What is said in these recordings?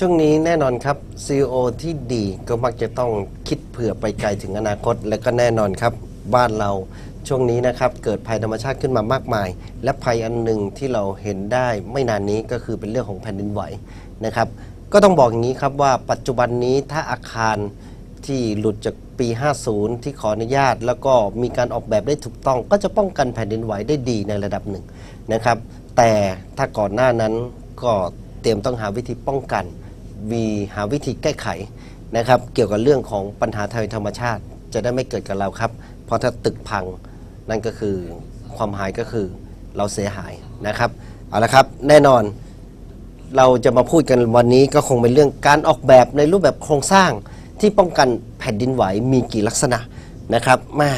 ช่วงนี้แน่นอนครับ CEO ที่ดีก็มักจะต้องคิดเผื่อไปไกลถึงอนาคต และก็แน่นอนครับ บ้านเราช่วงนี้นะครับ เกิดภัยธรรมชาติขึ้นมามากมาย และภัยอันหนึ่งที่เราเห็นได้ไม่นานนี้ก็คือเป็นเรื่องของแผ่นดินไหวนะครับ ก็ต้องบอกอย่างนี้ครับว่าปัจจุบันนี้ถ้าอาคารที่หลุดจากปี 50 ที่ขออนุญาต แล้วก็มีการออกแบบได้ถูกต้อง ก็จะป้องกันแผ่นดินไหวได้ดีในระดับหนึ่งนะครับ แต่ถ้าก่อนหน้านั้นก็เตรียมต้องหาวิธีป้องกัน มีหาวิธีแก้ไขนะครับเกี่ยวกับเรื่องของปัญหาทางธรรมชาติ จะได้ไม่เกิดกับเราครับ เพราะถ้าตึกพังนั่นก็คือความหายก็คือเราเสียหายนะครับเอาละครับแน่นอนเราจะมาพูดกันวันนี้ก็คงเป็นเรื่องการออกแบบในรูปแบบโครงสร้างที่ป้องกันแผ่นดินไหวมีกี่ลักษณะนะครับแม่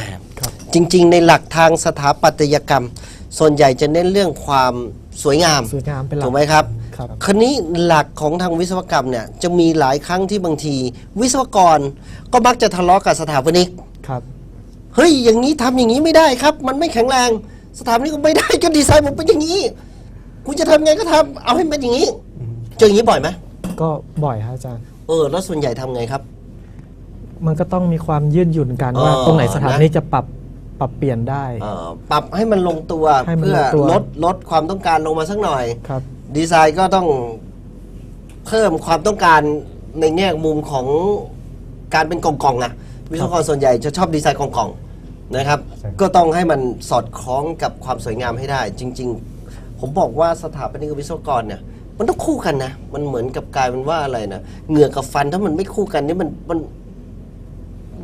จริง ๆ ในหลักทางสถาปัตยกรรม ส่วนใหญ่จะเน้นเรื่องความสวยงามสวยงามเป็นหลักถูกไหมครับ ครับคราวนี้หลักของทางวิศวกรรมเนี่ยจะมีหลายครั้งที่บางที วิศวกรก็มักจะทะเลาะกับสถาปนิกครับ เฮ้ยอย่างนี้ทำอย่างนี้ไม่ได้ครับ มันไม่แข็งแรง สถาปนิกก็ไม่ได้ก็ดีไซน์ผมเป็นอย่างนี้ คุณจะทำไงก็ทำเอาให้มันเป็นอย่างนี้ เจออย่างนี้บ่อยไหมก็บ่อยครับอาจารย์ เออ แล้วส่วนใหญ่ทำไงครับ มันก็ต้องมีความยืดหยุ่นกันว่าเออตรงไหนสถานนะที่จะปรับปรับเปลี่ยนได้เอ่อปรับให้มันลงตัวให้มันเพื่อลงตัวลดลดความต้องการลงมาสักหน่อยครับ ดีไซน์ก็ต้องเพิ่มความต้องการในแง่มุมของการเป็นกล่องๆนะวิศวกรส่วนใหญ่จะชอบดีไซน์กล่องๆนะครับ ใช่ครับก็ต้องให้มันสอดคล้องกับความสวยงามให้ได้ จริง ๆ ผมบอกว่าสถาปนิกกับวิศวกรเนี่ยมันต้องคู่กันนะมันเหมือนกับกลายเป็นว่าอะไรนะเหงือกกับฟันถ้ามันไม่คู่กันนี่มันมัน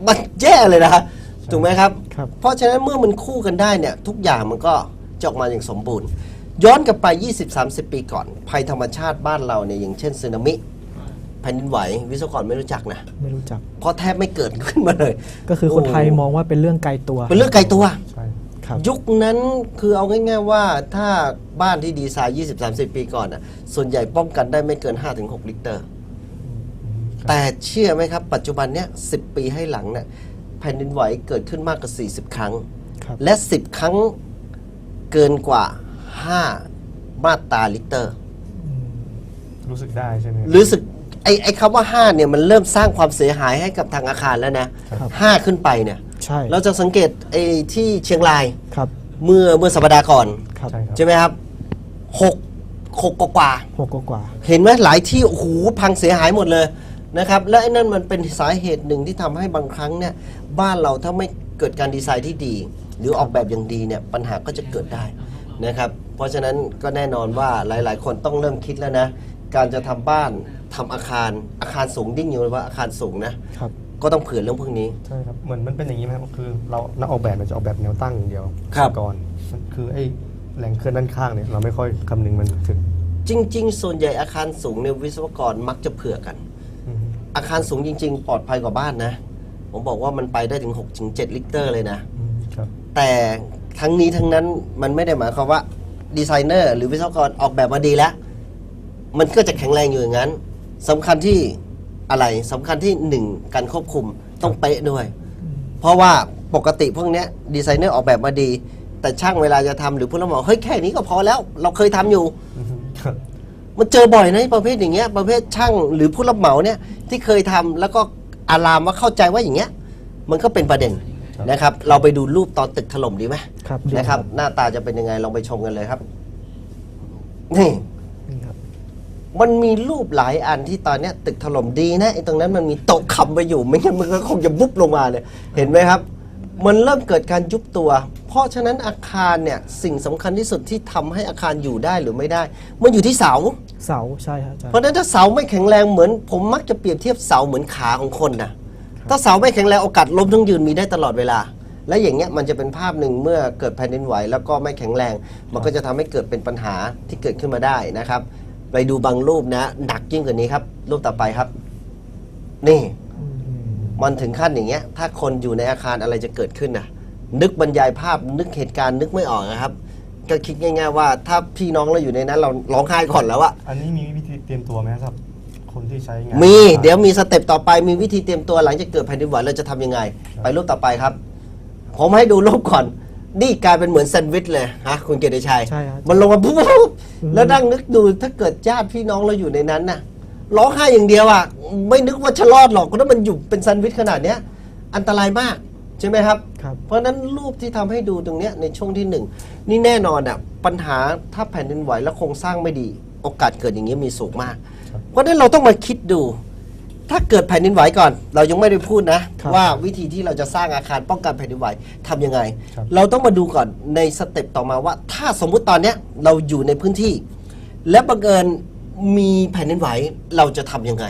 มันแย่เลยนะถูกไหมครับ ครับ เพราะฉะนั้นเมื่อมันคู่กันได้เนี่ยทุกอย่างมันก็จะออกมาอย่างสมบูรณ์ ย้อนกลับไป 20-30 ปีก่อน ภัยธรรมชาติบ้านเราเนี่ยอย่างเช่นสึนามิแผ่นดินไหววิศวกรไม่รู้จักนะ ไม่รู้จัก เพราะแทบไม่เกิดขึ้นมาเลย ก็คือคนไทยโอ้มองว่าเป็นเรื่องไกลตัว เป็นเรื่องไกลตัว ใช่ครับยุคนั้นคือเอาง่ายๆว่าถ้าบ้านที่ดีไซน์ 20-30 ปีก่อนอะส่วนใหญ่ป้องกันได้ไม่เกิน 5-6 ลิตร แต่เชื่อไหมครับ ปัจจุบันเนี้ย10 ปีให้หลังเนี่ยแผ่นดินไหวเกิดขึ้นมากกว่า 40 ครั้งครับและ 10 ครั้งเกินกว่า 5 มาตราลิตรรู้สึกได้ใช่ไหมรู้สึกไอ้ไอ้คำว่า 5 เนี่ยมันเริ่มสร้างความเสียหายให้กับทางอาคารแล้วนะครับห้าขึ้นไปเนี่ยใช่เราจะสังเกตไอ้ที่เชียงรายครับเมื่อเมื่อสัปดาห์ก่อน ครับใช่ครับใช่ไหมครับหกหกกว่าหกกว่าๆเห็นไหมหลายที่โอ้โหพังเสียหายหมดเลยนะครับ และไอ้นั่นมันเป็นสาเหตุหนึ่งที่ทำให้บางครั้งเนี่ยบ้านเราถ้าไม่เกิดการดีไซน์ที่ดี หรือออกแบบอย่างดีเนี่ยปัญหาก็จะเกิดได้นะครับ เพราะฉะนั้นก็แน่นอนว่าหลาย ๆ คนต้องเริ่มคิดแล้วนะ การจะทำบ้านทำอาคารอาคารสูงดิ้งอยู่เลยว่าอาคารสูงนะครับ ก็ต้องเผื่อเรื่องพวกนี้ ใช่ครับ เหมือนมันเป็นอย่างนี้ไหมครับคือเรานักออกแบบมันจะออกแบบแนวตั้งอย่างเดียวครับ ก่อนมันคือไอ้แหล่งเคลื่อนด้านข้างเนี่ยเราไม่ค่อยคำนึงมันถึงจริง ๆ ส่วนใหญ่อาคารสูงเนี่ยวิศวกรมักจะเผื่อกัน อืมอาคารสูงจริง ๆ ปลอดภัยกว่าบ้านนะ ผมบอกว่ามันไปได้ถึง6ถึง7ลิตรเลยนะ อืมครับ แต่ทั้งนี้ทั้งนั้นมันไม่ได้หมายความว่า ดีไซเนอร์หรือวิศวกรออกแบบมาดีแล้ว มันก็จะแข็งแรงอยู่อย่างนั้นสำคัญที่อะไรสำคัญที่หนึ่งการควบคุมต้องเป๊ะด้วย เพราะว่าปกติพวกเนี้ยดีไซเนอร์ออกแบบมาดี แต่ช่างเวลาจะทำหรือผู้รับเหมาเฮ้ยแค่นี้ก็พอแล้ว เราเคยทำอยู่อืมครับมันเจอบ่อยนะประเภทอย่างเงี้ยประเภทช่างหรือผู้รับเหมาเนี่ยที่เคยทำแล้วก็อารามว่าเข้าใจว่าอย่างเงี้ย มันก็เป็นประเด็น นะครับ เราไปดูรูปตอนตึกถล่มดีไหมครับนะครับ หน้าตาจะเป็นยังไงลองไปชมกันเลยครับ นี่ นี่ครับ มันมีรูปหลายอันที่ตอนเนี้ยตึกถล่มดีนะไอ้ตรงนั้นมันมีโต๊ะคำไปอยู่ไม่งั้นมันก็คงจะบุบลงมาเลยเห็นไหมครับ มันเริ่มเกิดการยุบตัว เพราะฉะนั้นอาคารเนี่ยสิ่งสำคัญที่สุดที่ทำให้อาคารอยู่ได้หรือไม่ได้ มันอยู่ที่เสา เสาใช่ครับอาจารเพราะย์ฉะนั้นถ้าเสาไม่แข็งแรงเหมือนผมมักจะเปรียบเทียบเสาเหมือนขาของคนนะ ถ้าเสาไม่แข็งแรงโอกาสล้มทั้งยืนมีได้ตลอดเวลา และอย่างเงี้ยมันจะเป็นภาพหนึ่งเมื่อเกิดแผ่นดินไหว แล้วก็ไม่แข็งแรง มันก็จะทำให้เกิดเป็นปัญหาที่เกิดขึ้นมาได้นะครับ ไปดูบางรูปนะหนักยิ่งกว่านี้ครับ รูปต่อไปครับ นี่ มันถึงขั้นอย่างเงี้ย ถ้าคนอยู่ในอาคารอะไรจะเกิดขึ้นนะนึกบรรยายภาพนึกเหตุการณ์นึกไม่ออกนะครับ ก็คิดง่าย ๆ ว่า ถ้าพี่น้องเราอยู่ในนั้น เราร้องไห้ก่อนแล้วอะอันนี้มีวิธีเตรียมตัวไหมครับ คนที่ใช้งานมีเดี๋ยวมีสเต็ปต่อไปมีวิธีเตรียมตัวหลังจากเกิดแผ่นดินไหวเราจะทำยังไง ไปรูปต่อไปครับ ผมให้ดูรูปก่อน นี่กลายเป็นเหมือนแซนด์วิชเลยฮะคุณเกียรติชัย ใช่ครับ มันลงมาปุ๊บแล้วนั่งนึกดูถ้าเกิดญาติพี่น้องเราอยู่ในนั้นน่ะร้องไห้อย่างเดียวอะไม่นึกว่าจะรอดหรอกเพราะถ้ามันอยู่เป็นแซนด์วิชขนาดเนี้ย อันตรายมากใช่ไหมครับ ครับ เพราะฉะนั้นรูปที่ทำให้ดูตรงเนี้ยในช่วงที่หนึ่งนี่แน่นอนอะปัญหาถ้าแผ่นดินไหวแล้วโครงสร้างไม่ดี โอกาสเกิดอย่างนี้ยมีสูงมากครับ เพราะฉะนั้นเราต้องมาคิดดู ถ้าเกิดแผ่นดินไหวก่อน เรายังไม่ได้พูดนะ ครับว่าวิธีที่เราจะสร้างอาคารป้องกันแผ่นดินไหวทำยังไง ครับ เราต้องมาดูก่อนในสเต็ปต่อมาว่า ถ้าสมมุติตอนเนี้ยเราอยู่ในพื้นที่ และบังเอิญมีแผ่นดินไหวเราจะทำยังไง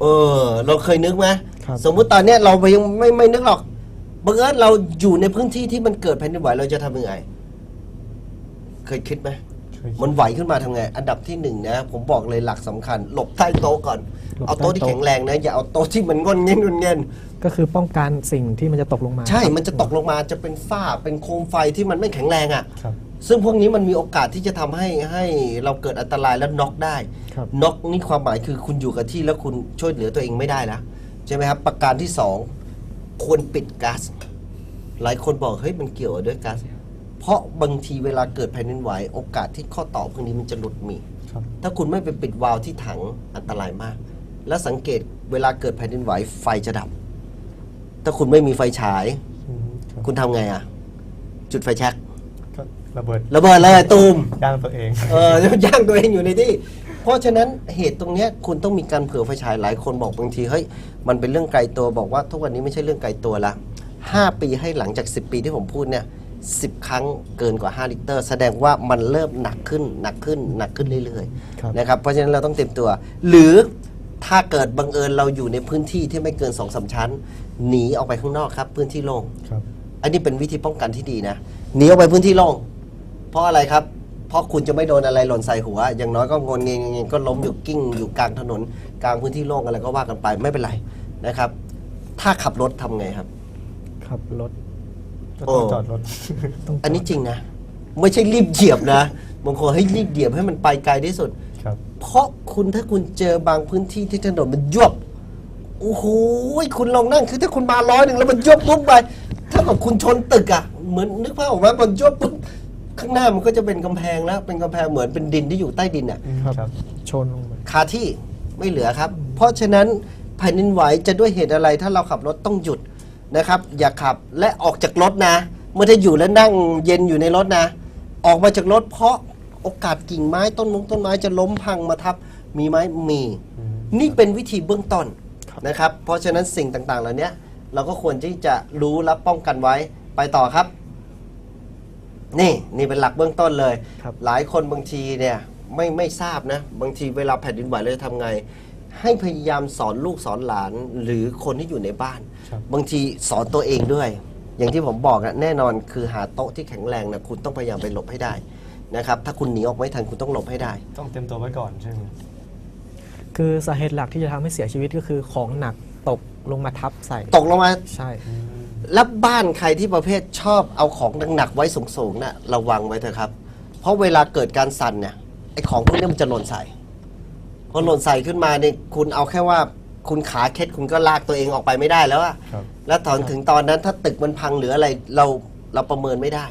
เออ เราเคยนึกไหมครับ สมมุติตอนเนี้ยเรายังไม่ไม่นึกหรอกบังเอิญเราอยู่ในพื้นที่ที่มันเกิดแผ่นดินไหวเราจะทำยังไง เคยคิดไหมช่วย มันไหวขึ้นมาทำไง อันดับที่หนึ่งนะ ผมบอกเลยหลักสำคัญ หลบใต้โต๊ะก่อนหลบเอาโต๊ะใต้ที่โต๊ะแข็งแรงนะ อย่าเอาโต๊ะที่มันงอนเงี้ยงอนเงี้ยก็คือป้องกันสิ่งที่มันจะตกลงมา ใช่ครับมันจะตกลงมาจะเป็นฝ้าเป็นโคมไฟที่มันไม่แข็งแรงอะ่ะครับซึ่งพวกนี้มันมีโอกาสที่จะทำให้ให้เราเกิดอันตรายและน็อกได้ครับน็อกนี่ความหมายคือคุณอยู่กับที่แล้วคุณช่วยเหลือตัวเองไม่ได้แล้วใช่ไหมครับ ประการที่สองควรปิดก๊าซหลายคนบอกเฮ้ยมันเกี่ยวด้วยก๊าซ เพราะบางทีเวลาเกิดแผ่นดินไหวโอกาสที่ข้อต่อพวกนี้มันจะหลุดมี ครับ ถ้าคุณไม่ไปปิดวาล์วที่ถังอันตรายมาก และสังเกตเวลาเกิดแผ่นดินไหวไฟจะดับ ถ้าคุณไม่มีไฟฉาย อืมครับคุณทำไงอะ จุดไฟแช็กก็ระเบิดระเบิดเลยตูม ย่างตัวเอง เออย่างตัวเองอยู่ในที่ เพราะฉะนั้นเหตุตรงเนี้ยคุณต้องมีการเผื่อไฟฉายหลายคนบอกบางทีเฮ้ยมันเป็นเรื่องไกลตัวบอกว่าทุกวันนี้ไม่ใช่เรื่องไกลตัวละ5ปีให้หลังจาก 10 ปีที่ผมพูดเนี่ย 10 ครั้งเกินกว่า 5 ลิตร แสดงว่ามันเริ่มหนักขึ้นหนักขึ้นหนักขึ้นเรื่อยครับๆนะครับเพราะฉะนั้นเราต้องเตรียมตัว หรือถ้าเกิดบังเอิญเราอยู่ในพื้นที่ที่ไม่เกิน2อสชั้น หนีออกไปข้างนอกครับ พื้นที่โล่ง ครับอันนี้เป็นวิธีป้องกันที่ดีนะหนีออกไปพื้นที่โล่งเพราะอะไรครับ เพราะคุณจะไม่โดนอะไรหล่นใส่หัว อย่างน้อยก็งนเงงเงงก็ล้มอยู่กิ้ง อยู่กลางถนน กลางพื้นที่โล่งอะไรก็ว่ากันไปไม่เป็นไรนะครับ ถ้าขับรถทำไงครับ ขับรถ ก็ต้องโอ้จอดรถต้องอันนี้จริงนะ ไม่ใช่รีบเหยียบนะบางคนให้รีบเหยียบให้มันไปไกลที่สุด ครับ เพราะคุณถ้าคุณเจอบางพื้นที่ที่ถนนมันยวบโอ้โหคุณลองนั่งคือถ้าคุณมาร้อยหนึ่งแล้วมันยวบปุ๊บไป ถ้ากับคุณชนตึกอะเหมือนนึกภาพออกไหมมันยวบปุ๊บข้างหน้ามันก็จะเป็นกำแพงแล้ว เป็นกำแพงเหมือนเป็นดินที่อยู่ใต้ดินอะครับครับชนลงไปคาที่ไม่เหลือครับ เพราะฉะนั้นแผ่นดินไหวจะด้วยเหตุอะไรถ้าเราขับรถต้องหยุด นะครับ อย่าขับและออกจากรถนะ เมื่อถ้าอยู่แล้วนั่งเย็นอยู่ในรถนะ ออกมาจากรถเพราะโอกาสกิ่งไม้ต้นมงต้นไม้จะล้มพังมาทับ มีไหมมีอืมนี่เป็นวิธีเบื้องต้นครับนะครับ เพราะฉะนั้นสิ่งต่างๆ เหล่านี้เราก็ควรที่จะรู้และป้องกันไว้ไปต่อครับ นี่นี่เป็นหลักเบื้องต้นเลยครับหลายคนบางทีเนี่ยไม่ไม่ทราบนะ บางทีเวลาแผ่นดินไหวเราจะทำไง ให้พยายามสอนลูกสอนหลานหรือคนที่อยู่ในบ้าน ครับบางทีสอนตัวเองด้วย อย่างที่ผมบอกอะแน่นอนคือหาโต๊ะที่แข็งแรงนะคุณต้องพยายามไปหลบให้ได้นะครับถ้าคุณหนีออกไม่ทันคุณต้องหลบให้ได้ ต้องเตรียมตัวไว้ก่อนใช่ไหมคือสาเหตุหลักที่จะทำให้เสียชีวิตก็คือของหนักตกลงมาทับใส่ตกลงมาใช่อืมแล้วบ้านใครที่ประเภทชอบเอาของหนักๆไว้สูงๆนะ่ะระวังไว้เถอะครับ เพราะเวลาเกิดการสั่นเนี่ยไอ้ของพวกนี้มันจะหล่นใส่ พอหล่นใส่ขึ้นมาเนี่ยคุณเอาแค่ว่าคุณขาเคล็ดคุณก็ลากตัวเองออกไปไม่ได้แล้วอะครับ แล้วตอนถึงตอนนั้นถ้าตึกมันพังหรืออะไรเราเราประเมินไม่ได้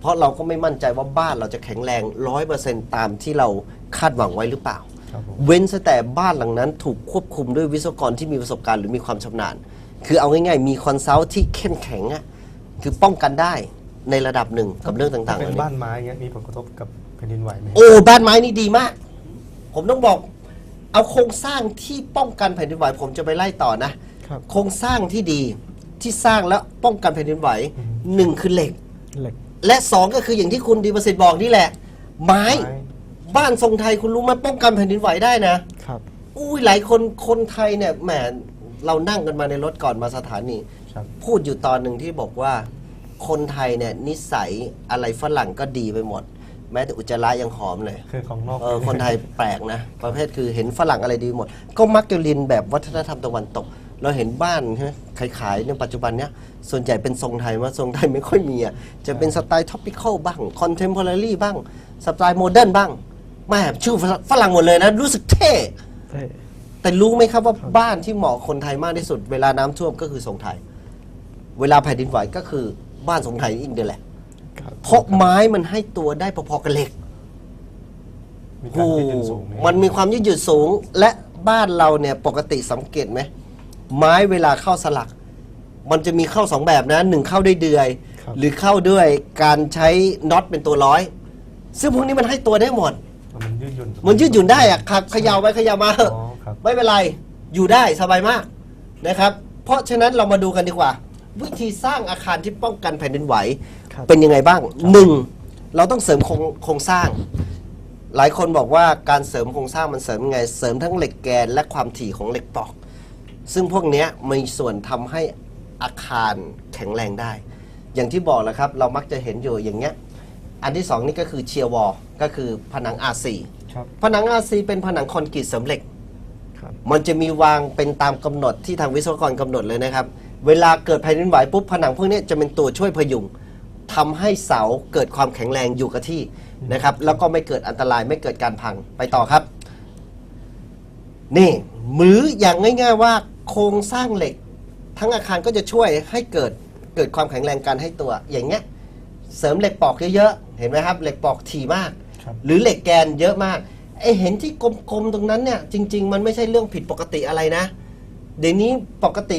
เพราะเราก็ไม่มั่นใจว่าบ้านเราจะแข็งแรงร้อยเปอร์เซ็นตามที่เราคาดหวังไว้หรือเปล่า ครับผม เว้นแต่บ้านหลังนั้นถูกควบคุมด้วยวิศวกรที่มีประสบการณ์หรือมีความชำนาญ คือเอาง่ายๆ มีคอนซัลท์ที่เข้มแข็งอะคือป้องกันได้ในระดับหนึ่งกับเรื่องต่างๆเหเป็นล่านี้ บ้านไม้เงี้ยมีผลกระทบกับแผ่นดินไหวไหม โอ้บ้านไม้นี่ดีมาก ผมต้องบอก เอาโครงสร้างที่ป้องกันแผ่นดินไหวผมจะไปไล่ต่อนะ ครับ โครงสร้างที่ดีที่สร้างแล้วป้องกันแผ่นดินไหวหนึ่งคือเหล็ก เหล็ก และสองก็คืออย่างที่คุณดีประสิทธิ์บอกนี่แหละ ไม้ ไม้ บ้านทรงไทยคุณรู้ไหมป้องกันแผ่นดินไหวได้นะ ครับ อุ้ยหลายคนคนไทยเนี่ยแหมเรานั่งกันมาในรถก่อนมาสถานี ครับ พูดอยู่ตอนหนึ่งที่บอกว่า คนไทยเนี่ยนิสัยอะไรฝรั่งก็ดีไปหมด แม้แต่อุจจาระยังหอมเลยคือของนอก เออคนไทยแปลกนะ ประเภทคือเห็นฝรั่งอะไรดีหมด ก็มักจะเรียนแบบวัฒนธรรมตะวันตก เราเห็นบ้านใช่ไหมขายๆในปัจจุบันเนี้ยส่วนใหญ่เป็นทรงไทยว่าทรงไทยไม่ค่อยมีอะจะเป็นสไตล์ท็อปิคอลบ้างคอนเทมพอร์รี่บ้างสไตล์โมเดิร์นบ้างแม่ชื่อฝรั่งหมดเลยนะ รู้สึกเท่เท่แต่รู้ไหมครับว่าบ้านที่เหมาะคนไทยมากที่สุด เวลาน้ำท่วมก็คือทรงไทย เวลาแผ่นดินไหวก็คือบ้านทรงไทยอีกเดียวแหละครับ เพราะไม้มันให้ตัวได้พอๆกับเหล็กมีการยืดหยุ่นสูงโอ้มันมีความยืดหยุ่นสูง และบ้านเราเนี่ยปกติสังเกตไหมไม้เวลาเข้าสลัก มันจะมีเข้าสองแบบนะหนึ่งเข้าด้วยเดือย ครับ หรือเข้าด้วยการใช้น็อตเป็นตัวร้อย ซึ่งพวกนี้มันให้ตัวได้หมด มันยืดหยุ่น มันยืดหยุ่นได้อะครับเขยาวไปเขยาวมาเถอะอ๋อครับ ไม่เป็นไรอยู่ได้สบายมากนะครับ เพราะฉะนั้นเรามาดูกันดีกว่า วิธีสร้างอาคารที่ป้องกันแผ่นดินไหว ครับ เป็นยังไงบ้างหนึ่งเราต้องเสริมโครงโครงสร้าง หลายคนบอกว่าการเสริมโครงสร้างมันเสริมยังไง เสริมทั้งเหล็กแกนและความถี่ของเหล็กตอก ซึ่งพวกเนี้ยมีส่วนทำให้อาคารแข็งแรงได้ อย่างที่บอกแหล้วครับ เรามักจะเห็นอยู่อย่างเงี้ย อันที่สองนี่ก็คือเชียร์วอลก็คือผนัง R4 ครับ ผนัง R4 เป็นผนังคอนกรีตเสริมเหล็ก ครับ มันจะมีวางเป็นตามกำหนดที่ทางวิศวกรกำหนดเลยนะครับ เวลาเกิดแผ่นดินไหวปุ๊บผนังพวกนี้จะเป็นตัวช่วยพยุง ทำให้เสาเกิดความแข็งแรงอยู่กับที่นะครับ แล้วก็ไม่เกิดอันตรายไม่เกิดการพังไปต่อครับ นี่หรืออย่างง่าย ๆ ว่าโครงสร้างเหล็ก ทั้งอาคารก็จะช่วยให้เกิดเกิดความแข็งแรงการให้ตัว อย่างเงี้ยเสริมเหล็กปอกเยอะๆเห็นไหมครับ เหล็กปอกถี่มาก ครับ หรือเหล็กแกนเยอะมากไอเห็นที่กลมๆตรงนั้นเนี่ยจริง ๆ มันไม่ใช่เรื่องผิดปกติอะไรนะ เดี๋ยวนี้ปกติ